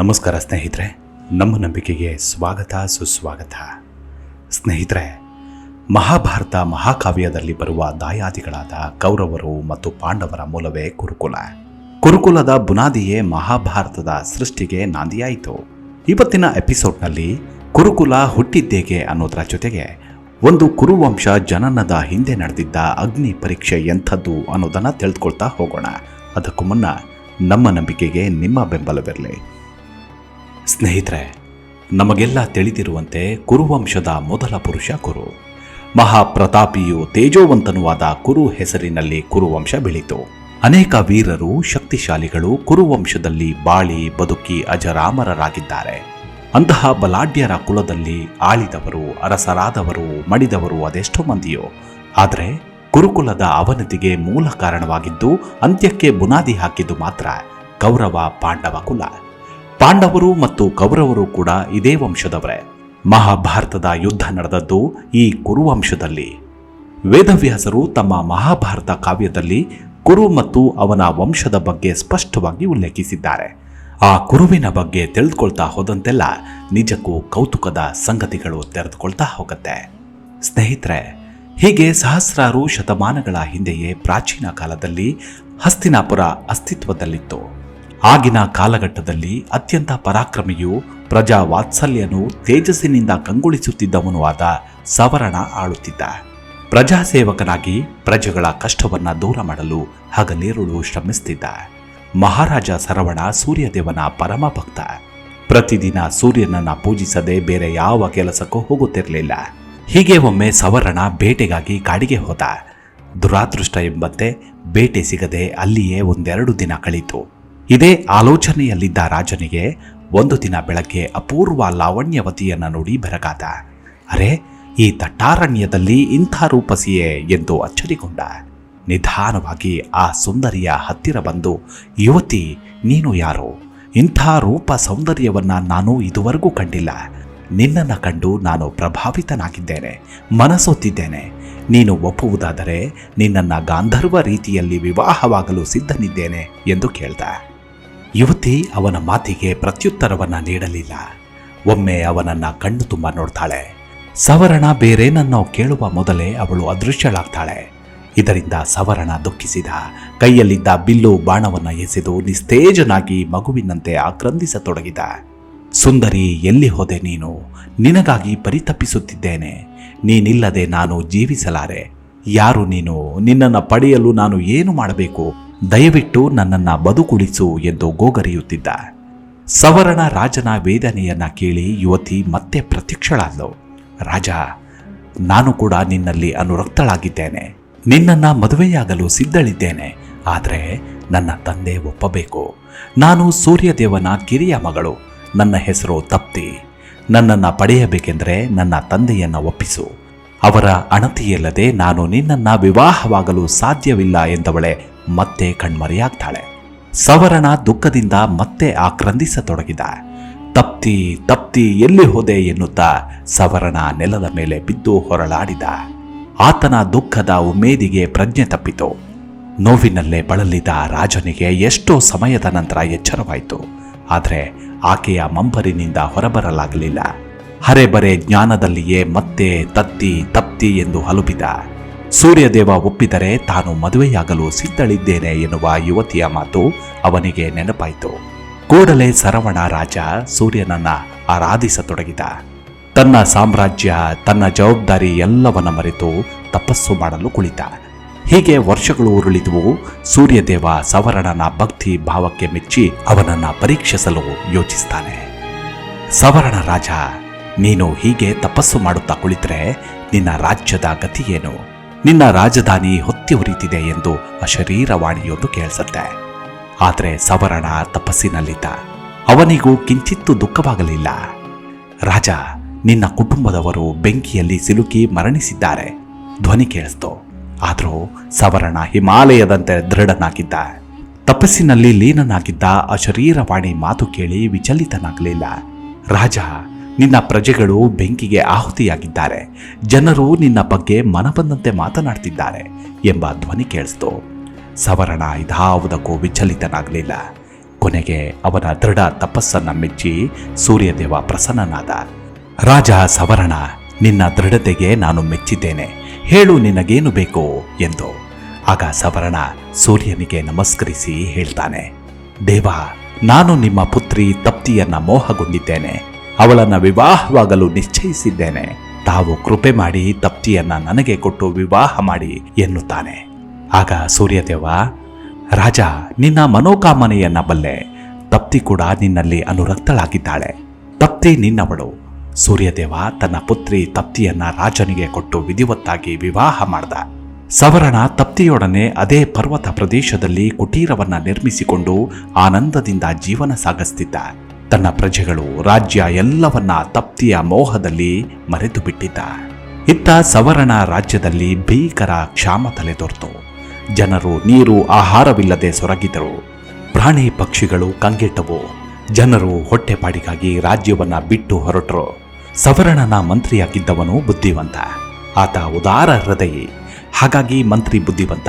ನಮಸ್ಕಾರ ಸ್ನೇಹಿತರೆ, ನಮ್ಮ ನಂಬಿಕೆಗೆ ಸ್ವಾಗತ, ಸುಸ್ವಾಗತ. ಸ್ನೇಹಿತರೆ, ಮಹಾಭಾರತ ಮಹಾಕಾವ್ಯದಲ್ಲಿ ಬರುವ ದಾಯಾದಿಗಳಾದ ಕೌರವರು ಮತ್ತು ಪಾಂಡವರ ಮೂಲವೇ ಕುರುಕುಲ. ಕುರುಕುಲದ ಬುನಾದಿಯೇ ಮಹಾಭಾರತದ ಸೃಷ್ಟಿಗೆ ನಾಂದಿಯಾಯಿತು. ಇವತ್ತಿನ ಎಪಿಸೋಡ್ನಲ್ಲಿ ಕುರುಕುಲ ಹುಟ್ಟಿದ್ದೇಗೆ ಅನ್ನೋದರ ಜೊತೆಗೆ ಒಂದು ಕುರುವಂಶ ಜನನದ ಹಿಂದೆ ನಡೆದಿದ್ದ ಅಗ್ನಿ ಪರೀಕ್ಷೆ ಎಂಥದ್ದು ಅನ್ನೋದನ್ನು ತಿಳಿದುಕೊಳ್ತಾ ಹೋಗೋಣ. ಅದಕ್ಕೂ ಮುನ್ನ ನಮ್ಮ ನಂಬಿಕೆಗೆ ನಿಮ್ಮ ಬೆಂಬಲವಿರಲಿ. ಸ್ನೇಹಿತರೆ, ನಮಗೆಲ್ಲ ತಿಳಿದಿರುವಂತೆ ಕುರುವಂಶದ ಮೊದಲ ಪುರುಷ ಕುರು. ಮಹಾಪ್ರತಾಪಿಯು ತೇಜೋವಂತನೂ ಆದ ಕುರು ಹೆಸರಿನಲ್ಲಿ ಕುರುವಂಶ ಬೆಳೀತು ಅನೇಕ ವೀರರು, ಶಕ್ತಿಶಾಲಿಗಳು ಕುರುವಂಶದಲ್ಲಿ ಬಾಳಿ, ಬದುಕಿ ಅಜರಾಮರರಾಗಿದ್ದಾರೆ. ಅಂತಹ ಬಲಾಢ್ಯರ ಕುಲದಲ್ಲಿ ಆಳಿದವರು, ಅರಸರಾದವರು, ಮಡಿದವರು ಅದೆಷ್ಟೋ ಮಂದಿಯೋ. ಆದರೆ ಕುರುಕುಲದ ಅವನತಿಗೆ ಮೂಲ ಕಾರಣವಾಗಿದ್ದು ಅಂತ್ಯಕ್ಕೆ ಬುನಾದಿ ಹಾಕಿದ್ದು ಮಾತ್ರ ಕೌರವ ಪಾಂಡವ ಕುಲ. ಪಾಂಡವರು ಮತ್ತು ಕೌರವರು ಕೂಡ ಇದೇ ವಂಶದವರೇ. ಮಹಾಭಾರತದ ಯುದ್ಧ ನಡೆದದ್ದು ಈ ಕುರುವಂಶದಲ್ಲಿ. ವೇದವ್ಯಾಸರು ತಮ್ಮ ಮಹಾಭಾರತ ಕಾವ್ಯದಲ್ಲಿ ಕುರು ಮತ್ತು ಅವನ ವಂಶದ ಬಗ್ಗೆ ಸ್ಪಷ್ಟವಾಗಿ ಉಲ್ಲೇಖಿಸಿದ್ದಾರೆ. ಆ ಕುರುವಿನ ಬಗ್ಗೆ ತಿಳಿದುಕೊಳ್ತಾ ಹೋದಂತೆಲ್ಲ ನಿಜಕ್ಕೂ ಕೌತುಕದ ಸಂಗತಿಗಳು ತೆರೆದುಕೊಳ್ತಾ ಹೋಗುತ್ತೆ. ಸ್ನೇಹಿತರೆ, ಹೀಗೆ ಸಹಸ್ರಾರು ಶತಮಾನಗಳ ಹಿಂದೆಯೇ ಪ್ರಾಚೀನ ಕಾಲದಲ್ಲಿ ಹಸ್ತಿನಾಪುರ ಅಸ್ತಿತ್ವದಲ್ಲಿತ್ತು. ಆಗಿನ ಕಾಲಘಟ್ಟದಲ್ಲಿ ಅತ್ಯಂತ ಪರಾಕ್ರಮಿಯು ಪ್ರಜಾ ವಾತ್ಸಲ್ಯನು ತೇಜಸ್ಸಿನಿಂದ ಕಂಗೊಳಿಸುತ್ತಿದ್ದವನು ಆದ ಸವರಣ ಆಳುತ್ತಿದ್ದ. ಪ್ರಜಾಸೇವಕನಾಗಿ ಪ್ರಜೆಗಳ ಕಷ್ಟವನ್ನ ದೂರ ಮಾಡಲು ಹಗಲಿರುಳು ಶ್ರಮಿಸುತ್ತಿದ್ದ ಮಹಾರಾಜ ಸರವಣ ಸೂರ್ಯದೇವನ ಪರಮ ಭಕ್ತ ಪ್ರತಿದಿನ ಸೂರ್ಯನನ್ನ ಪೂಜಿಸದೆ ಬೇರೆ ಯಾವ ಕೆಲಸಕ್ಕೂ ಹೋಗುತ್ತಿರಲಿಲ್ಲ. ಹೀಗೆ ಒಮ್ಮೆ ಸವರಣ ಬೇಟೆಗಾಗಿ ಕಾಡಿಗೆ ಹೋದ. ದುರಾದೃಷ್ಟ ಎಂಬಂತೆ ಬೇಟೆ ಸಿಗದೆ ಅಲ್ಲಿಯೇ ಒಂದೆರಡು ದಿನ ಕಳೀತು. ಇದೇ ಆಲೋಚನೆಯಲ್ಲಿದ್ದ ರಾಜನಿಗೆ ಒಂದು ದಿನ ಬೆಳಗ್ಗೆ ಅಪೂರ್ವ ಲಾವಣ್ಯವತಿಯನ್ನು ನೋಡಿ ಬೆರಗಾದ. ಅರೆ, ಈ ತಟ್ಟಾರಣ್ಯದಲ್ಲಿ ಇಂಥ ರೂಪಸಿಯೇ ಎಂದು ಅಚ್ಚರಿಗೊಂಡ. ನಿಧಾನವಾಗಿ ಆ ಸುಂದರಿಯ ಹತ್ತಿರ ಬಂದು, ಯುವತಿ, ನೀನು ಯಾರು? ಇಂಥ ರೂಪ ಸೌಂದರ್ಯವನ್ನು ನಾನು ಇದುವರೆಗೂ ಕಂಡಿಲ್ಲ. ನಿನ್ನನ್ನು ಕಂಡು ನಾನು ಪ್ರಭಾವಿತನಾಗಿದ್ದೇನೆ, ಮನಸೊತ್ತಿದ್ದೇನೆ. ನೀನು ಒಪ್ಪುವುದಾದರೆ ನಿನ್ನನ್ನು ಗಾಂಧರ್ವ ರೀತಿಯಲ್ಲಿ ವಿವಾಹವಾಗಲು ಸಿದ್ಧನಿದ್ದೇನೆ ಎಂದು ಕೇಳ್ದ. ಯುವತಿ ಅವನ ಮಾತಿಗೆ ಪ್ರತ್ಯುತ್ತರವನ್ನ ನೀಡಲಿಲ್ಲ. ಒಮ್ಮೆ ಅವನನ್ನ ಕಣ್ಣು ತುಂಬ ನೋಡ್ತಾಳೆ. ಸವರಣ ಬೇರೇನನ್ನೋ ಕೇಳುವ ಮೊದಲೇ ಅವಳು ಅದೃಶ್ಯಳಾಗ್ತಾಳೆ. ಇದರಿಂದ ಸವರಣ ದುಃಖಿಸಿದ. ಕೈಯಲ್ಲಿದ್ದ ಬಿಲ್ಲು ಬಾಣವನ್ನ ಎಸೆದು ನಿಸ್ತೇಜನಾಗಿ ಮಗುವಿನಂತೆ ಆಕ್ರಂದಿಸತೊಡಗಿದ. ಸುಂದರಿ, ಎಲ್ಲಿ ಹೋದೆ ನೀನು? ನಿನಗಾಗಿ ಪರಿತಪಿಸುತ್ತಿದ್ದೇನೆ. ನೀನಿಲ್ಲದೆ ನಾನು ಜೀವಿಸಲಾರೆ. ಯಾರು ನೀನು? ನಿನ್ನನ್ನು ಪಡೆಯಲು ನಾನು ಏನು ಮಾಡಬೇಕು? ದಯವಿಟ್ಟು ನನ್ನನ್ನು ಬದುಕುಳಿಸು ಎಂದು ಗೋಗರಿಯುತ್ತಿದ್ದ. ಸವರಣ ರಾಜನ ವೇದನೆಯನ್ನು ಕೇಳಿ ಯುವತಿ ಮತ್ತೆ ಪ್ರತ್ಯಕ್ಷಳಾದಳು ರಾಜ, ನಾನು ಕೂಡ ನಿನ್ನಲ್ಲಿ ಅನುರಕ್ತಳಾಗಿದ್ದೇನೆ. ನಿನ್ನನ್ನು ಮದುವೆಯಾಗಲು ಸಿದ್ಧಳಿದ್ದೇನೆ. ಆದರೆ ನನ್ನ ತಂದೆ ಒಪ್ಪಬೇಕು. ನಾನು ಸೂರ್ಯದೇವನ ಕಿರಿಯ ಮಗಳು. ನನ್ನ ಹೆಸರು ತಪ್ತಿ. ನನ್ನನ್ನು ಪಡೆಯಬೇಕೆಂದರೆ ನನ್ನ ತಂದೆಯನ್ನು ಒಪ್ಪಿಸು. ಅವರ ಅಣತಿಯಲ್ಲದೆ ನಾನು ನಿನ್ನನ್ನು ವಿವಾಹವಾಗಲು ಸಾಧ್ಯವಿಲ್ಲ ಎಂದವಳೆ ಮತ್ತೆ ಕಣ್ಮರೆಯಾಗ್ತಾಳೆ. ಸವರಣ ದುಃಖದಿಂದ ಮತ್ತೆ ಆಕ್ರಂದಿಸತೊಡಗಿದ. ತಪ್ತಿ ತಪ್ತಿ, ಎಲ್ಲಿ ಹೋದೆ ಎನ್ನುತ್ತಾ ಸವರಣ ನೆಲದ ಮೇಲೆ ಬಿದ್ದು ಹೊರಳಾಡಿದ. ಆತನ ದುಃಖದ ಉಮೇದಿಗೆ ಪ್ರಜ್ಞೆ ತಪ್ಪಿತು. ನೋವಿನಲ್ಲೇ ಬಳಲಿದ ರಾಜನಿಗೆ ಎಷ್ಟೋ ಸಮಯದ ನಂತರ ಎಚ್ಚರವಾಯಿತು. ಆದರೆ ಆಕೆಯ ಮಂಬರಿನಿಂದ ಹೊರಬರಲಾಗಲಿಲ್ಲ. ಹರೆಬರೆ ಜ್ಞಾನದಲ್ಲಿಯೇ ಮತ್ತೆ ತತ್ತಿ, ತಪ್ತಿ ಎಂದು ಹಲುಬಿದ. ಸೂರ್ಯದೇವ ಒಪ್ಪಿದರೆ ತಾನು ಮದುವೆಯಾಗಲು ಸಿದ್ಧಳಿದ್ದೇನೆ ಎನ್ನುವ ಯುವತಿಯ ಮಾತು ಅವನಿಗೆ ನೆನಪಾಯಿತು. ಕೂಡಲೇ ಸರವಣ ರಾಜ ಸೂರ್ಯನನ್ನ ಆರಾಧಿಸತೊಡಗಿದ. ತನ್ನ ಸಾಮ್ರಾಜ್ಯ, ತನ್ನ ಜವಾಬ್ದಾರಿ ಎಲ್ಲವನ್ನ ಮರೆತು ತಪಸ್ಸು ಮಾಡಲು ಕುಳಿತ. ಹೀಗೆ ವರ್ಷಗಳು ಉರುಳಿದುವು, ಸೂರ್ಯದೇವ ಸವರಣನ ಭಕ್ತಿ ಭಾವಕ್ಕೆ ಮೆಚ್ಚಿ ಅವನನ್ನ ಪರೀಕ್ಷಿಸಲು ಯೋಚಿಸ್ತಾನೆ. ಸವರಣ ರಾಜ, ನೀನು ಹೀಗೆ ತಪಸ್ಸು ಮಾಡುತ್ತಾ ಕುಳಿತರೆ ನಿನ್ನ ರಾಜ್ಯದ ಗತಿಯೇನು ನಿನ್ನ ರಾಜಧಾನಿ ಹೊತ್ತಿ ಉರಿತಿದೆ ಎಂದು ಅಶರೀರವಾಣಿಯೊಂದು ಕೇಳಿಸುತ್ತೆ. ಆದರೆ ಸವರಣ ತಪಸ್ಸಿನಲ್ಲಿದ್ದ. ಅವನಿಗೂ ಕಿಂಚಿತ್ತೂ ದುಃಖವಾಗಲಿಲ್ಲ. ರಾಜ, ನಿನ್ನ ಕುಟುಂಬದವರು ಬೆಂಕಿಯಲ್ಲಿ ಸಿಲುಕಿ ಮರಣಿಸಿದ್ದಾರೆ. ಧ್ವನಿ ಕೇಳಿಸ್ತು. ಆದರೂ ಸವರಣ ಹಿಮಾಲಯದಂತೆ ದೃಢನಾಗಿದ್ದ. ತಪಸ್ಸಿನಲ್ಲಿ ಲೀನನಾಗಿದ್ದ ಅಶರೀರವಾಣಿ ಮಾತು ಕೇಳಿ ವಿಚಲಿತನಾಗಲಿಲ್ಲ. ರಾಜ ನಿನ್ನ ಪ್ರಜೆಗಳು ಬೆಂಕಿಗೆ ಆಹುತಿಯಾಗಿದ್ದಾರೆ. ಜನರು ನಿನ್ನ ಬಗ್ಗೆ ಮನಬಂದಂತೆ ಮಾತನಾಡ್ತಿದ್ದಾರೆ ಎಂಬ ಧ್ವನಿ ಕೇಳಿಸ್ತು. ಸವರಣ ಇದಾವುದಕ್ಕೂ ವಿಚಲಿತನಾಗಲಿಲ್ಲ. ಕೊನೆಗೆ ಅವನ ದೃಢ ತಪಸ್ಸನ್ನು ಮೆಚ್ಚಿ ಸೂರ್ಯದೇವ ಪ್ರಸನ್ನನಾದ. ರಾಜ ಸವರಣ, ನಿನ್ನ ದೃಢತೆಗೆ ನಾನು ಮೆಚ್ಚಿದ್ದೇನೆ. ಹೇಳು ನಿನಗೇನು ಬೇಕು ಎಂದು. ಆಗ ಸವರಣ ಸೂರ್ಯನಿಗೆ ನಮಸ್ಕರಿಸಿ ಹೇಳ್ತಾನೆ. ದೇವ, ನಾನು ನಿಮ್ಮ ಪುತ್ರಿ ತಪ್ತಿಯನ್ನ ಮೋಹಗೊಂಡಿದ್ದೇನೆ. ಅವಳನ್ನ ವಿವಾಹವಾಗಲು ನಿಶ್ಚಯಿಸಿದ್ದೇನೆ. ತಾವು ಕೃಪೆ ಮಾಡಿ ತಪ್ತಿಯನ್ನ ನನಗೆ ಕೊಟ್ಟು ವಿವಾಹ ಮಾಡಿ ಎನ್ನುತ್ತಾನೆ. ಆಗ ಸೂರ್ಯದೇವ, ರಾಜ, ನಿನ್ನ ಮನೋಕಾಮನೆಯನ್ನ ಬಲ್ಲೆ. ತಪ್ತಿ ಕೂಡ ನಿನ್ನಲ್ಲಿ ಅನುರಕ್ತಳಾಗಿದ್ದಾಳೆ. ತಪ್ತಿ ನಿನ್ನವಳು. ಸೂರ್ಯದೇವ ತನ್ನ ಪುತ್ರಿ ತಪ್ತಿಯನ್ನ ರಾಜನಿಗೆ ಕೊಟ್ಟು ವಿಧಿವತ್ತಾಗಿ ವಿವಾಹ ಮಾಡ್ದ. ಸವರಣ ತಪ್ತಿಯೊಡನೆ ಅದೇ ಪರ್ವತ ಪ್ರದೇಶದಲ್ಲಿ ಕುಟೀರವನ್ನ ನಿರ್ಮಿಸಿಕೊಂಡು ಆನಂದದಿಂದ ಜೀವನ ಸಾಗಿಸ್ತಿದ್ದ. ತನ್ನ ಪ್ರಜೆಗಳು ರಾಜ್ಯ ಎಲ್ಲವನ್ನ ತಪ್ತಿಯ ಮೋಹದಲ್ಲಿ ಮರೆತು ಬಿಟ್ಟಿದ್ದ ಇತ್ತ ಸವರಣ ರಾಜ್ಯದಲ್ಲಿ ಭೀಕರ ಕ್ಷಾಮ ತಲೆದೋರ್ತು. ಜನರು ನೀರು ಆಹಾರವಿಲ್ಲದೆ ಸೊರಗಿದರು. ಪ್ರಾಣಿ ಪಕ್ಷಿಗಳು ಕಂಗೆಟ್ಟವು. ಜನರು ಹೊಟ್ಟೆಪಾಡಿಗಾಗಿ ರಾಜ್ಯವನ್ನ ಬಿಟ್ಟು ಹೊರಟರು. ಸವರಣನ ಮಂತ್ರಿಯಾಗಿದ್ದವನು ಬುದ್ಧಿವಂತ. ಆತ ಉದಾರ ಹೃದಯಿ. ಹಾಗಾಗಿ ಮಂತ್ರಿ ಬುದ್ಧಿವಂತ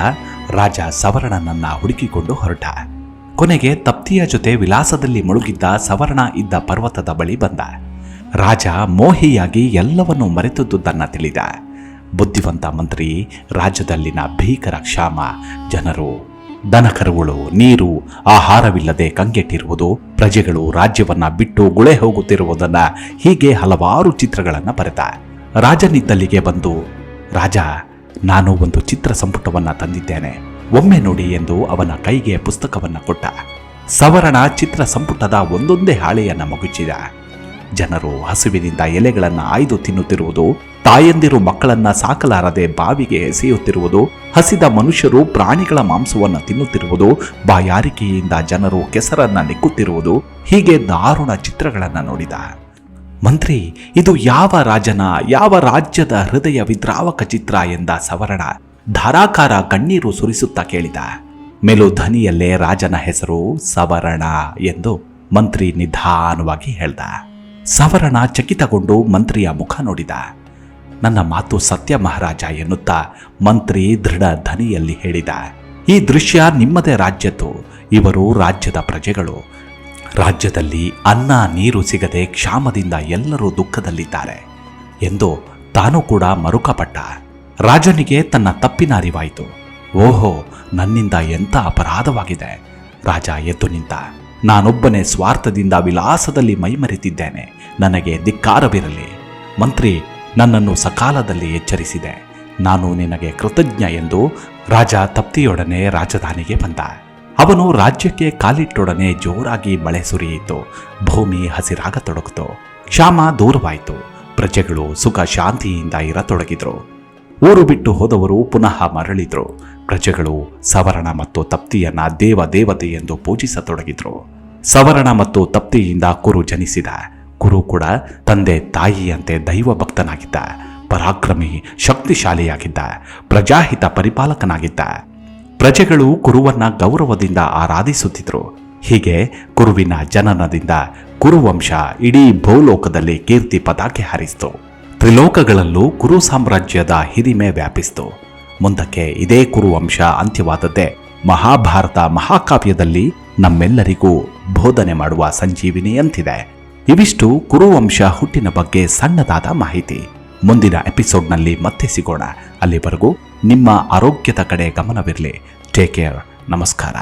ರಾಜ ಸವರಣನನ್ನ ಹುಡುಕಿಕೊಂಡು ಹೊರಟ. ಕೊನೆಗೆ ತಪ್ತಿಯ ಜೊತೆ ವಿಲಾಸದಲ್ಲಿ ಮುಳುಗಿದ್ದ ಸವರ್ಣ ಇದ್ದ ಪರ್ವತದ ಬಳಿ ಬಂದ. ರಾಜ ಮೋಹಿಯಾಗಿ ಎಲ್ಲವನ್ನೂ ಮರೆತುದನ್ನ ತಿಳಿದ. ಬುದ್ಧಿವಂತ ಮಂತ್ರಿ, ರಾಜ್ಯದಲ್ಲಿನ ಭೀಕರ ಕ್ಷಾಮ, ಜನರು, ದನಕರುಗಳು, ನೀರು, ಆಹಾರವಿಲ್ಲದೆ ಕಂಗೆಟ್ಟಿರುವುದು, ಪ್ರಜೆಗಳು ರಾಜ್ಯವನ್ನ ಬಿಟ್ಟು ಗುಳೆ ಹೋಗುತ್ತಿರುವುದನ್ನ ಹೀಗೆ ಹಲವಾರು ಚಿತ್ರಗಳನ್ನು ಬರೆದ. ರಾಜನಿದ್ದಲ್ಲಿಗೆ ಬಂದು, ರಾಜ, ನಾನು ಒಂದು ಚಿತ್ರ ಸಂಪುಟವನ್ನು ತಂದಿದ್ದೇನೆ. ಒಮ್ಮೆ ನೋಡಿ ಎಂದು ಅವನ ಕೈಗೆ ಪುಸ್ತಕವನ್ನ ಕೊಟ್ಟ. ಸವರಣ ಚಿತ್ರ ಸಂಪುಟದ ಒಂದೊಂದೇ ಹಾಳೆಯನ್ನ ಮಗುಚಿದ. ಜನರು ಹಸುವಿನಿಂದ ಎಲೆಗಳನ್ನು ಆಯ್ದು ತಿನ್ನುತ್ತಿರುವುದು, ತಾಯಂದಿರು ಮಕ್ಕಳನ್ನ ಸಾಕಲಾರದೆ ಬಾವಿಗೆ ಎಸೆಯುತ್ತಿರುವುದು, ಹಸಿದ ಮನುಷ್ಯರು ಪ್ರಾಣಿಗಳ ಮಾಂಸವನ್ನು ತಿನ್ನುತ್ತಿರುವುದು, ಬಾಯಾರಿಕೆಯಿಂದ ಜನರು ಕೆಸರನ್ನ ನೆಕ್ಕುತ್ತಿರುವುದು ಹೀಗೆ ದಾರುಣ ಚಿತ್ರಗಳನ್ನು ನೋಡಿದ. ಮಂತ್ರಿ, ಇದು ಯಾವ ರಾಜನ, ಯಾವ ರಾಜ್ಯದ ಹೃದಯ ವಿದ್ರಾವಕ ಚಿತ್ರ ಎಂದ ಸವರಣ. ಧಾರಾಕಾರ ಕಣ್ಣೀರು ಸುರಿಸುತ್ತಾ ಕೇಳಿದ. ಮೇಲುಧನಿಯಲ್ಲೇ ರಾಜನ ಹೆಸರು ಸವರಣ ಎಂದು ಮಂತ್ರಿ ನಿಧಾನವಾಗಿ ಹೇಳ್ದ. ಸವರಣ ಚಕಿತಗೊಂಡು ಮಂತ್ರಿಯ ಮುಖ ನೋಡಿದ. ನನ್ನ ಮಾತು ಸತ್ಯ ಮಹಾರಾಜ ಎನ್ನುತ್ತಾ ಮಂತ್ರಿ ದೃಢ ಧ್ವನಿಯಲ್ಲಿ ಹೇಳಿದ. ಈ ದೃಶ್ಯ ನಿಮ್ಮದೇ ರಾಜ್ಯದ್ದು. ಇವರು ರಾಜ್ಯದ ಪ್ರಜೆಗಳು. ರಾಜ್ಯದಲ್ಲಿ ಅನ್ನ ನೀರು ಸಿಗದೆ ಕ್ಷಾಮದಿಂದ ಎಲ್ಲರೂ ದುಃಖದಲ್ಲಿದ್ದಾರೆ ಎಂದು ತಾನು ಕೂಡ ಮರುಕಪಟ್ಟ. ರಾಜನಿಗೆ ತನ್ನ ತಪ್ಪಿನ ಅರಿವಾಯಿತು. ಓಹೋ, ನನ್ನಿಂದ ಎಂಥ ಅಪರಾಧವಾಗಿದೆ? ರಾಜ ಎದ್ದು ನಿಂತ, ನಾನೊಬ್ಬನೇ ಸ್ವಾರ್ಥದಿಂದ ವಿಲಾಸದಲ್ಲಿ ಮೈಮರೆತಿದ್ದೇನೆ, ನನಗೆ ಧಿಕ್ಕಾರವಿರಲಿ. ಮಂತ್ರಿ, ನನ್ನನ್ನು ಸಕಾಲದಲ್ಲಿ ಎಚ್ಚರಿಸಿದೆ. ನಾನು ನಿನಗೆ ಕೃತಜ್ಞ ಎಂದು ರಾಜ ತಪ್ತಿಯೊಡನೆ ರಾಜಧಾನಿಗೆ ಬಂದ. ಅವನು ರಾಜ್ಯಕ್ಕೆ ಕಾಲಿಟ್ಟೊಡನೆ ಜೋರಾಗಿ ಮಳೆ ಸುರಿಯಿತು. ಭೂಮಿ ಹಸಿರಾಗತೊಡಗಿತು. ಕ್ಷಾಮ ದೂರವಾಯಿತು. ಪ್ರಜೆಗಳು ಸುಖ ಶಾಂತಿಯಿಂದ ಇರತೊಡಗಿದ್ರು. ಊರು ಬಿಟ್ಟು ಹೋದವರು ಪುನಃ ಮರಳಿದ್ರು. ಪ್ರಜೆಗಳು ಸವರಣ ಮತ್ತು ತಪ್ತಿಯನ್ನ ದೇವ ದೇವತೆ ಎಂದು ಪೂಜಿಸತೊಡಗಿದ್ರು. ಸವರಣ ಮತ್ತು ತಪ್ತಿಯಿಂದ ಕುರು ಜನಿಸಿದ. ಕುರು ಕೂಡ ತಂದೆ ತಾಯಿಯಂತೆ ದೈವ ಭಕ್ತನಾಗಿದ್ದ. ಪರಾಕ್ರಮಿ, ಶಕ್ತಿಶಾಲಿಯಾಗಿದ್ದ. ಪ್ರಜಾಹಿತ ಪರಿಪಾಲಕನಾಗಿದ್ದ. ಪ್ರಜೆಗಳು ಕುರುವನ್ನ ಗೌರವದಿಂದ ಆರಾಧಿಸುತ್ತಿದ್ರು. ಹೀಗೆ ಕುರುವಿನ ಜನನದಿಂದ ಕುರುವಂಶ ಇಡೀ ಭೂಲೋಕದಲ್ಲಿ ಕೀರ್ತಿ ಪತಾಕೆ ಹಾರಿಸಿತು. ತ್ರಿಲೋಕಗಳಲ್ಲೂ ಕುರು ಸಾಮ್ರಾಜ್ಯದ ಹಿರಿಮೆ ವ್ಯಾಪಿಸಿತು. ಮುಂದಕ್ಕೆ ಇದೇ ಕುರು ವಂಶ ಅಂತ್ಯವಾದದ್ದೇ ಮಹಾಭಾರತ ಮಹಾಕಾವ್ಯದಲ್ಲಿ ನಮ್ಮೆಲ್ಲರಿಗೂ ಬೋಧನೆ ಮಾಡುವ ಸಂಜೀವಿನಿಯಂತಿದೆ ಇವಿಷ್ಟು ಕುರುವಂಶ ಹುಟ್ಟಿನ ಬಗ್ಗೆ ಸಣ್ಣದಾದ ಮಾಹಿತಿ. ಮುಂದಿನ ಎಪಿಸೋಡ್ನಲ್ಲಿ ಮತ್ತೆ ಸಿಗೋಣ. ಅಲ್ಲಿವರೆಗೂ ನಿಮ್ಮ ಆರೋಗ್ಯದ ಕಡೆ ಗಮನವಿರಲಿ. Take care. ನಮಸ್ಕಾರ.